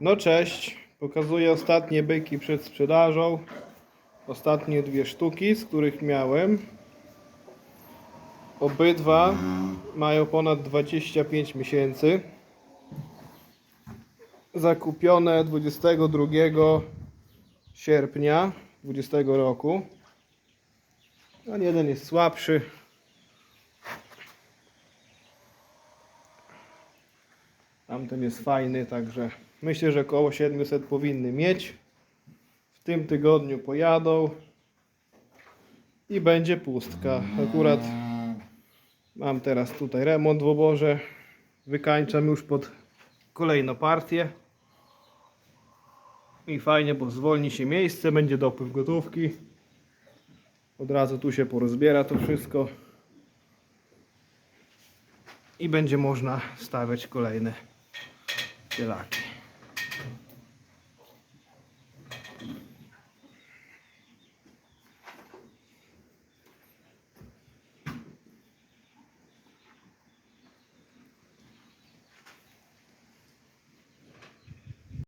No cześć, pokazuję ostatnie byki przed sprzedażą. Ostatnie dwie sztuki, z których miałem. Obydwa mają ponad 25 miesięcy. Zakupione 22 sierpnia 20 roku. Ten jeden jest słabszy. Tamten jest fajny, także myślę, że około 700 powinny mieć. W tym tygodniu pojadą i będzie pustka. Akurat mam teraz tutaj remont w oborze. Wykańczam już pod kolejną partię. I fajnie, bo zwolni się miejsce, będzie dopływ gotówki. Od razu tu się porozbiera to wszystko. I będzie można stawiać kolejne Good luck.